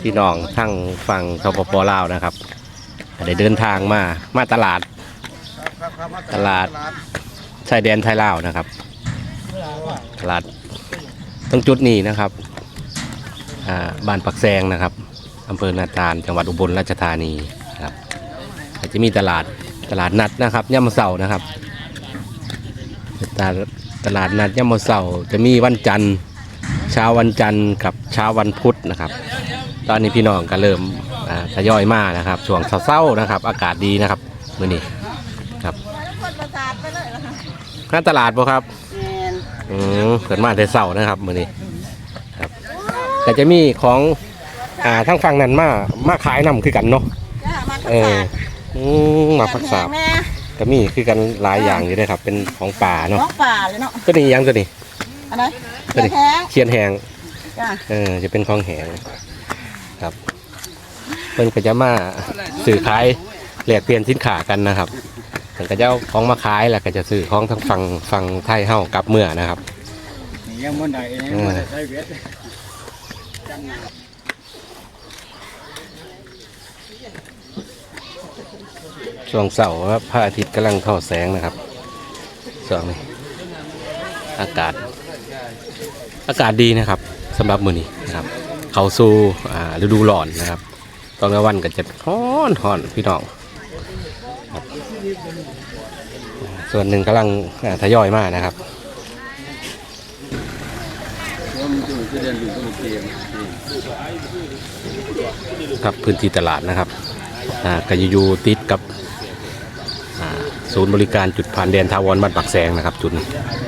พี่น้องทั้งฝั่งสปปลาวนะครับได้เดินทางมามาตลาด ตลาดชายแดนไทยลาวนะครับ ตลาดตรงจุดนี้นะครับบ้านปักแซงนะครับอำเภอนาตาลจังหวัดอุบลราชธานีครับจะมีตลาดตลาดนัดนะครับย่ามเสาร์นะครับตลาดตลาดนัดย่ามเสาร์จะมีวันจันทร์เช้าวันจันทร์กับเช้าวันพุธนะครับ อนนี้พี่น้องก็เริ่มอ่าทยอยมานะครับช่วงเช้าๆนะครับ อากาศดีนะครับมื้อนี้ครับคนประสาทไปเลยล่ะค่ะหน้าตลาดบ่ครับแมนอืมเกิดมาแต่เสาร์นะครับมื้อนี้ครับแต่จะมีของอ่าทั้งฝั่งนั้นมามาขายนำคือกันเนาะจ้ามาประเออสาทอืมมาพักษาบแม่ก็มีคือกันหลายอย่างอยู่ด้วยครับ เป็นของป่าเนาะน้องป่าเลยเนาะตัวนี้ยังตัวนี้อันไหนตัวนี้แห้งเคียนแหงจ้าเออจะเป็นของแหง ครับเพิ่นก็จะมาสื่อขายแลกเปลี่ยนสินค้ากันนะครับเพิ่นก็จะเอาของมาขายแล้วก็จะซื้อของทั้งฝั่งฝั่งไทยเฮากลับเมื่อนะครับนี่ยังมันได้ยังมันได้ใช้เวทช่วงเสาร์ครับพระอาทิตย์กำลังทอดแสงนะครับช่วงนี้อากาศ อากาศดีนะครับสำหรับมื้อนี้นะครับ เข้าสู่ฤดูร้อนนะครับตอนกลางวันก็จะร้อนร้อนพี่น้องส่วนหนึ่งกำลังทยอยมานะครับว่ามันจะจะเรียนรู้ต้องเตรียมครับพื้นที่ตลาดนะครับก็จะอยู่ติดกับศูนย์บริการจุดผ่านแดนทาวรบ้านปักแซงนะครับจุด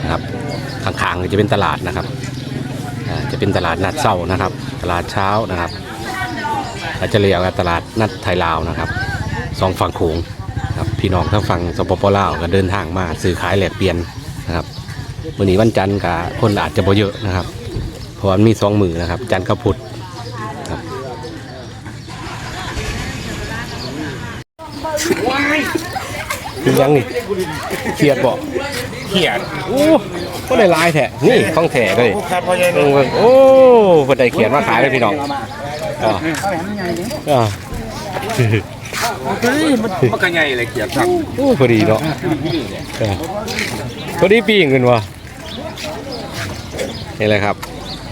นะครับข้างๆก็จะเป็นตลาดนะครับ จะเป็นตลาดนัดเช้านะครับ ตลาดเช้านะครับเราจะเรียกว่าตลาดนัดไทยลาวนะครับสองฝั่งโขงครับพี่น้องทั้งฝั่งสปปลาวก็เดินทางมาซื้อขายแลกเปลี่ยนนะครับวันนี้วันจันทร์กับคนอาจจะบ่เยอะนะครับ เพราะมันมีสองมือนะครับ จันทร์กับพุธครับ ยังนี่เครียดบ่เครียดโอ้ก็ได้ลายแท้นี่ของแท้เลยครับพ่อใหญ่เบิ่งเบิ่งโอ้เพิ่นได้เขียนมาขายเลยพี่น้องอ่าอ่าเฮ้ยมันมันก็ใหญ่เลยเกียรติครับโอ้พอดีเนาะเออพอดีปีงขึ้นว่ะนี่แหละครับ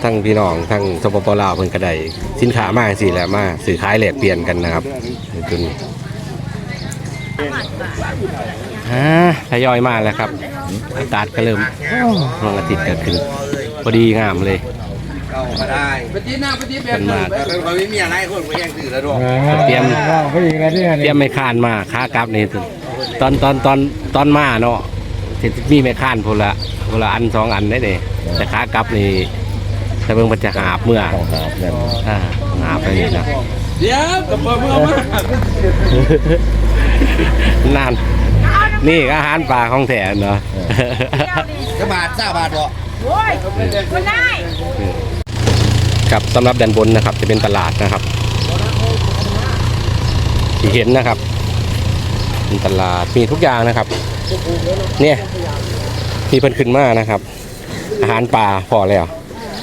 ทั้งพี่น้องทั้งสปปลาวเพิ่นก็ได้สินค้ามาสิแหละมาซื้อขายแลกเปลี่ยนกันนะครับในจุดนี้ อ่าทยอยมาแล้วครับอากาศก็เริ่มดวงอาทิตย์ก็ขึ้นพอดีงามเลยเก่ามาได้ปฏิหน้าปฏิแบบเราไม่มีอะไรคนไม่แย่งถือแล้วด้วยเตรียมเขาอีกแล้วเนี่ยเตรียมไม่คานมาค้ากลับนี่ตอนตอนตอนตอนมาเนาะที่มีไม่คานพนละพนละอันสองอันได้เลยแต่ค้ากลับนี่ถ้าเบิ่งมันจะหาบเมื่ออ่าหาบไปนี่นะเดี๋ยวกับเมื่อมา นาน นี่ก็อาหารป่าของแถเนาะจะบาทเจ้าบาทบ่โอ้ยคนได้ครับสำหรับด้านบนนะครับ จะเป็นตลาดนะครับที่เห็นนะครับเป็นตลาดมีทุกอย่างนะครับ เนี่ยที่เพิ่นขึ้นมานะครับ อาหารป่าพอแล้ว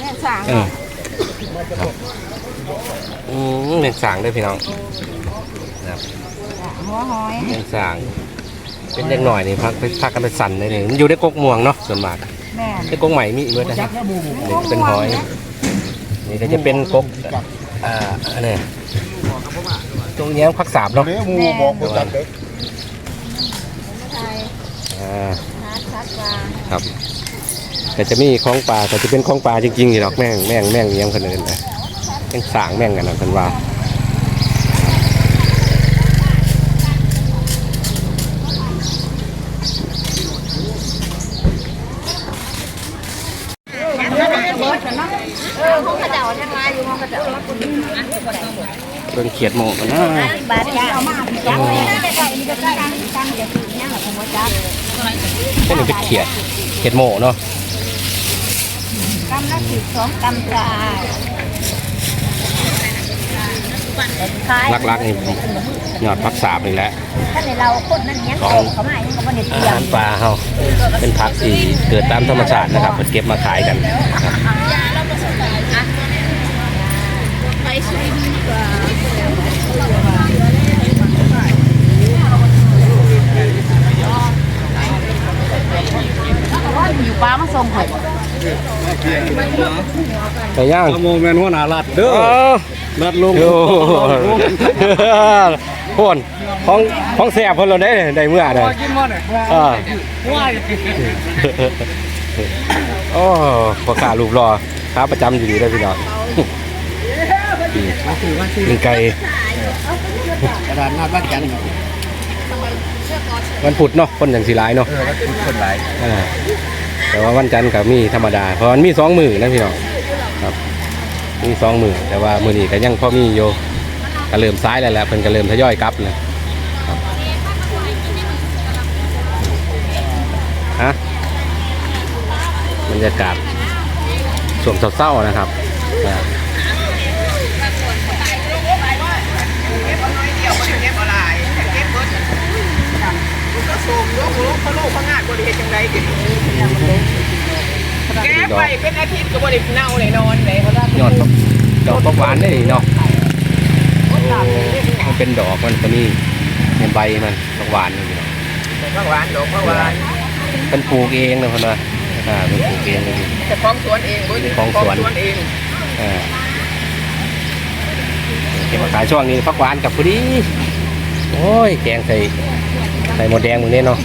แม่สั่งเออครับอืมเลี้ยงสางด้วยพี่น้องนะครับ หัวหอยเลี้ยงสาง เป็นเล็กหน่อยนี่พักไปพักกันไปสั่นเลยนี่มันอยู่ในกกม่วงเนาะส่วนมากแม่ในกกใหม่มีอีกเมื่อนะครับนี่เป็นหอย นี่ก็จะเป็นกกอ่าอันนี้ตรงแย้มพักสาบเนาะเดี๋ยวมูบอกกูจัดเด็กไทยอ่าหาชัดกว่าครับ แต่จะมีของปลาแต่จะเป็นของปลาจริงๆอยู่หรอกแม่งแม่งแม่งเลี้ยงคนอื่นนะแม่งสางแม่งกันนะคนว่า ยังไม่ได้เบิดเนาะเออของกระเจ้ายังมาอยู่ของกระเจ้า เบิ่งเขียดโมกันนะบาทจ้าเอามาจับเลยได้ได้ได้ได้ตั้งจะถือเนี่ยแหละก็เลยเป็นเขียดเขียดโมกเนาะกำละสิบสองกำจ้าลักๆนี่ยอดพักสาบนี่แหละถ้าในเราคนนั้นยังเขาเขาไม่ยังเขาไม่ได้เตอารียหารปลาเฮาเป็นผักที่เกิดตามธรรมชาตินะครับเพิ่นเก็บมาขายกันครับ งหอยไก่ย่างโมเมนต์หัวหน้ารัดเด้อเออรัดลงโอ้โหพ่นของของแสบเพิ่นเราได้ได้เมื่อได้กินมาเนี่ยเออโอ้พอขารูปรอขาประจำอยู่ดีได้พี่น้องกินไก่กระดานหน้าบ้านกันวันพุธเนาะคนอย่างสีร้ายเนาะเออแล้วคุณคนหลายเออ แต่ว่าวันจันทร์กับมีธรรมดา เพราะมันมีสองมือนะพี่น้องครับ มีสองมือแต่ว่ามือนี้ก็ยังพอมีอยู่ก็เริ่มซ้ายแล้วแหละเพิ่นก็เริ่มทยอยกลับเลยครับฮะบรรยากาศช่วงเศร้าๆนะครับ อ่าแก้ไปเป็นอาทิตย์ก็บ่ได้เน่าเลยนอนเลยเขาได้ยอดฟักดอกฟักหวานได้เนาะโอ้มันเป็นดอกมันตัวนี้เป็นใบมันฟักหวานนี่พี่น้องผักหวานดอกผักหวานเป็นปลูกเองนะพ่อนะอ่าเป็นปลูกเองเลยแต่ของสวนเองบ่ได้ของสวนเองอ่าเก็บมาขายช่วงนี้ฟักหวานกับพอดีโอ้ยแกงใส่ใส่หมดแดงมึงเนี่ยเนาะ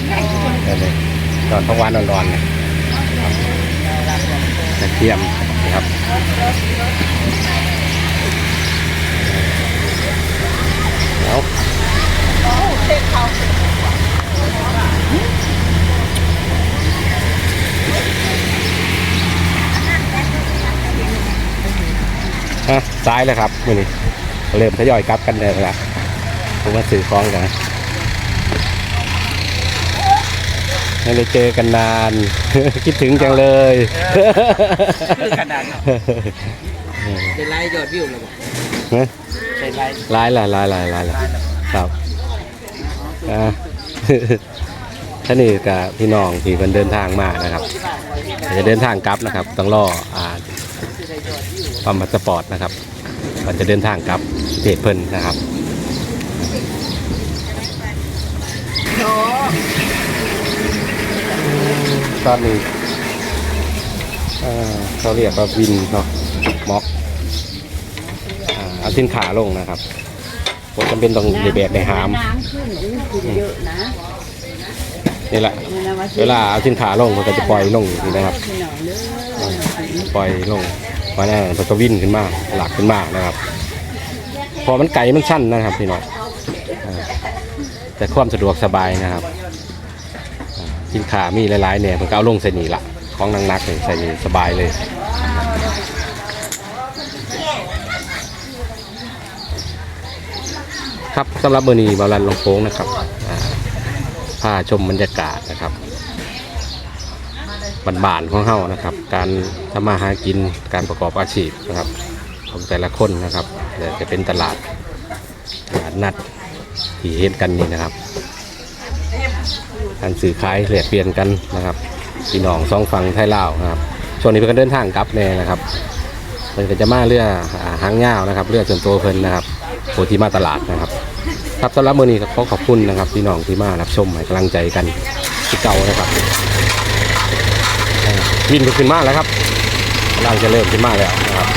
ตอนฟักหวานร้อนๆเนี่ยกระเทียมนะครับเอาฮะซ้ายเลยครับมือนี้เริ่มทยอยกลับกันเลยละผมมาสื่อคล้องกันนะ ไม่ได้เจอกันนาน คิดถึงจังเลยกระดานเป็นไรยอดวิวเลยบ่นะเป็นไรลายลายลายลายลายลายครับอ่าท่านี่กับพี่น้องที่เพิ่นเดินทางมานะครับจะเดินทางกลับนะครับต้องรออ่าปั๊มพาสปอร์ตนะครับก่อนจะเดินทางกลับเพจเพิ่นนะครับ ตอนนี้อ่าเขาเรียกว่าวินเนาะม็อกอ่าเอาสินขาลงนะครับผมจำเป็นต้องเดแบกในหามน้ำขึ้นอุ้ยขึ้นเยอะนะนี่แหละ เวลาว่าเวลาเอาสินขาลงมันก็จะปล่อยลงนี่นะครับพี่น้องเด้อปล่อยลงเพราะนั่นมันก็วิ่นขึ้นมาหลักขึ้นมานะครับพอมันไก่มันสั้นนะครับพี่น้องอ่าแต่ความสะดวกสบายนะครับ อ่าสินขามีหลายๆเนี่ยมันก็เอาลงใส่นี่ละของนักๆนี่ใส่นี่สบายเลยครับสำหรับเบอร์นี้บาลันลงโค้งนะครับอ่าพาชมบรรยากาศนะครับบ้านๆของเฮานะครับ การทำมาหากินการประกอบอาชีพนะครับ ของแต่ละคนนะครับเดี๋ยวจะเป็นตลาดตลาดนัดที่เห็นกันนี่นะครับ การสื่อขายแลกเปลี่ยนกันนะครับพี่น้องสองฝั่งไทยลาวนะครับช่วงนี้เพิ่นก็เดินทางกลับแน่นะครับเพิ่นก็จะมาเรืออ่าหางยาวนะครับเรือส่วนตัวเพิ่นนะครับโปรที่มาตลาดนะครับ ครับสำหรับมื้อนี้ขอขอบคุณนะครับพี่น้องที่มารับชมให้กำลังใจกันที่เก่านะครับวินก็ขึ้นมาแล้วครับกำลังจะเริ่มขึ้นมาแล้วนะครับ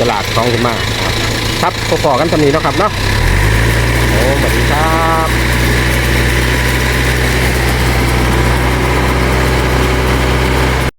ตลาดท้องขึ้นมานะครับครับพอๆกันตำนี้นะครับเนาะโอ้สวัสดีครับ